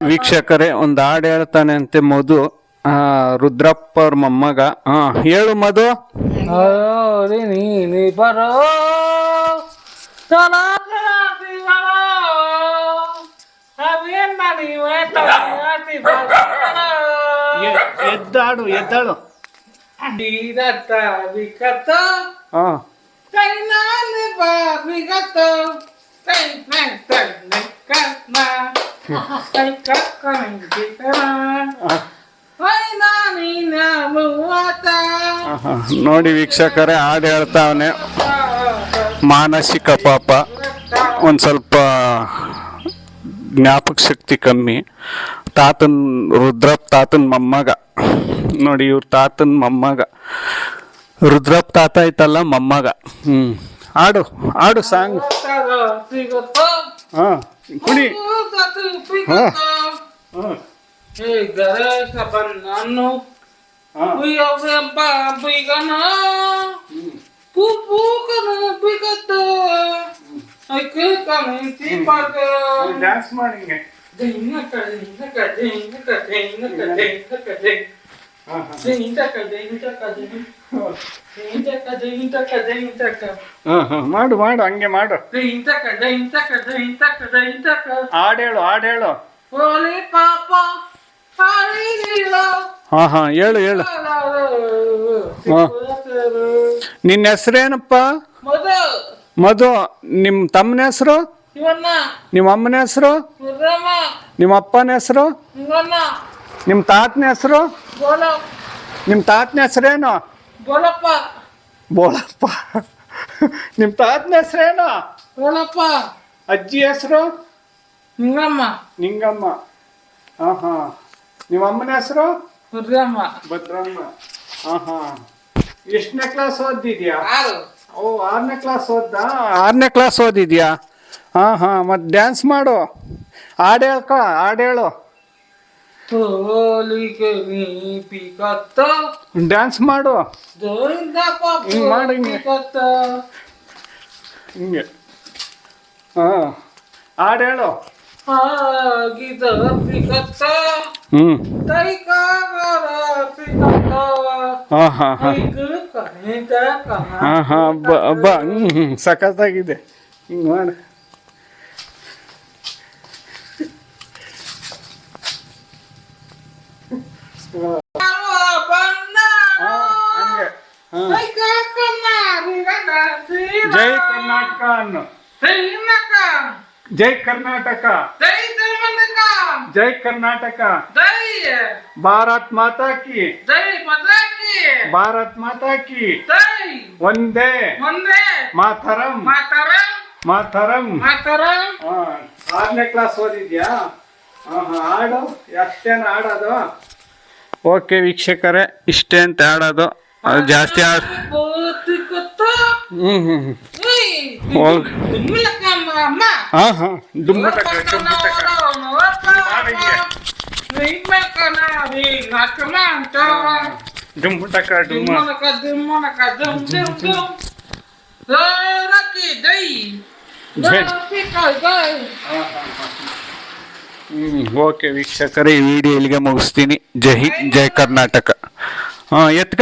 ವೀಕ್ಷಕರೇ ಒಂದು ಹಾಡು ಹೇಳ್ತಾನೆ ಅಂತೆ ಮಧು. ಆ, ರುದ್ರಪ್ಪ ಅವ್ರ ಮೊಮ್ಮಗ. ಹಾ ಹೇಳು ಮಧು. ಎದ್ದಾಡು ಎದ್ದಾಡು ಹಾ ಕೈನಾನೆ ಬಾ ವಿಗತ. ಕೈ ಕೈ ಕೈ ಕೈ ನೋಡಿ ವೀಕ್ಷಕರೇ, ಹಾಡು ಹೇಳ್ತಾವನೆ. ಮಾನಸಿಕ ಪಾಪ. ಒಂದು ಸ್ವಲ್ಪ ಜ್ಞಾಪಕ ಶಕ್ತಿ ಕಮ್ಮಿ. ತಾತನ್ ರುದ್ರಪ್ಪ ತಾತನ್ ಮೊಮ್ಮಗ. ನೋಡಿ ಇವ್ರ ತಾತನ್ ಮೊಮ್ಮಗ. ರುದ್ರಪ್ಪ ತಾತ ಐತಲ್ಲ, ಮೊಮ್ಮಗ. ಹ್ಞೂ ಆಡು ಆಡು ಸಾಂಗ್ ಸಿಗುತ್ತೋ ಹಾಂ ಕುಡಿ ಹಾ. ಹಾಂ Hey, ಗಣೇಶ ಬಣ್ಣನು ಹಾಂ ಉಯ್ಯವ್ವೆಂಬ ಬಿಗನ ಪೂ ಪೂಕನ ಬಿಗತ್ತ ಐಕೆ ಕಮಿತಿ ಪಾಕ ಡ್ಯಾನ್ಸ್ ಮಾಡಿ ಹಿಂಗೆ ದೈನಕ ದೈನಕ ದೈನಕ ದೈನಕ ದೈನಕ ದೈನಕ ಹಾಂ ಹಾಂ ದೈನಕ ಹಾಂ ಹಾಂ ಮಾಡು ಮಾಡು ಹಂಗೆ ಮಾಡು. ಹಾಡೇಳು ಹಾಡೇಳು. ಹಾ ಹಾ ಹೇಳು ಹೇಳು. ನಿನ್ನ ಹೆಸರೇನಪ್ಪ? ಮಧು. ನಿಮ್ಮ ತಮ್ಮನ ಹೆಸರು? ನಿಮ್ಮ ಅಮ್ಮನ ಹೆಸರು? ನಿಮ್ಮ ಅಪ್ಪನ ಹೆಸರು? ನಿಮ್ಮ ತಾತನ ಹೆಸರು? ನಿಮ್ಮ ತಾತನ ಹೆಸರೇನು? ಬೋಳಪ್ಪ. ನಿಮ್ಮ ತಾತನ ಹೆಸರೇನು? ಬೋಳಪ್ಪ. ಅಜ್ಜಿ ಹೆಸರು? ನಿಂಗಮ್ಮ. ನಿಂಗಮ್ಮ. ಹಾಂ ಹಾಂ ನಿಮ್ಮ ಅಮ್ಮನ ಹೆಸರು? ಭದ್ರಮ್ಮ. ಭದ್ರಮ್ಮ. ಹಾಂ ಹಾಂ ಎಷ್ಟನೇ ಕ್ಲಾಸ್ ಓದಿದ್ಯಾ ಓ ಆರನೇ ಕ್ಲಾಸ್ ಓದ್ದ? ಆರನೇ ಕ್ಲಾಸ್ ಓದಿದ್ಯಾ? ಹಾಂ ಹಾಂ ಮತ್ತೆ ಡ್ಯಾನ್ಸ್ ಮಾಡು. ಹಾಡು ಹೇಳ್ಕೊ ಹಾಡು ಹೇಳು. ತೋಲಿಗೆ ನೀ ಪಿಕತ್ತ ಡ್ಯಾನ್ಸ್ ಮಾಡು. ಹಿಂಗ್ ಮಾಡು ಹಿಂಗೆ. ಪಿಕತ್ತ ಹಿಂಗೆ. ಹಾಂ. ಹಾಡು ಹೇಳು. ಆಗಿದ ಪಿಕತ್ತ ಹ್ಞೂ ತೈಕಾಗರ ಪಿಕತ್ತ ಹಾಂ ಹಾಂ ಹಾಂ. ಐದು ಕಣಿತ ಕಣ ಹಾಂ ಹಾಂ. ಬ ಸಖತ್ತಾಗಿದೆ. ಹಿಂಗೆ ಮಾಡು ಹಾಂ ಹಂಗೆ ಹಾಂ ಜೈ ಕರ್ನಾಟಕ ಅನ್ನು. ಜೈ ಕರ್ನಾಟಕ. ಜೈ ಕರ್ನಾಟಕ. ಭಾರತ್ ಮಾತಾ ಕಿ. ಭಾರತ್ ಮಾತಾ ಕಿ. ಒಂದೇ. ಮಾತರಂ. ಮಾತರಂ. ಮಾತರಂ ಆರನೇ ಕ್ಲಾಸ್ ಓದಿದ್ಯಾ? ಹಾಡು? ಎಷ್ಟೇನು ಆಡೋದು ಓಕೆ ವೀಕ್ಷಕರೇ ಇಷ್ಟೇ ಅಂತ ಆಡೋದು ಅದು ಜಾಸ್ತಿ ಆಡ್ ಹ್ಮ್ ಹ್ಮ್ ಹ್ಮ್. ಹೋಗ್. ಹಾ ಹಾ ಡುಮ್ಮ ಟಕ ಡುಮ್ಮ ಟಕ ಡುಮ್ಮ ಟಕ ಡುಮ್ಮ ಹ್ಮ್ ಓಕೆ ವೀಕ್ಷಕರೇ ಈ ವಿಡಿಯೋ ಇಲ್ಲಿಗೆ ಮುಗಿಸ್ತೀನಿ. ಜೈ ಹಿಂದ್ ಜೈ ಕರ್ನಾಟಕ. ಹಾ ಎತ್ಕ.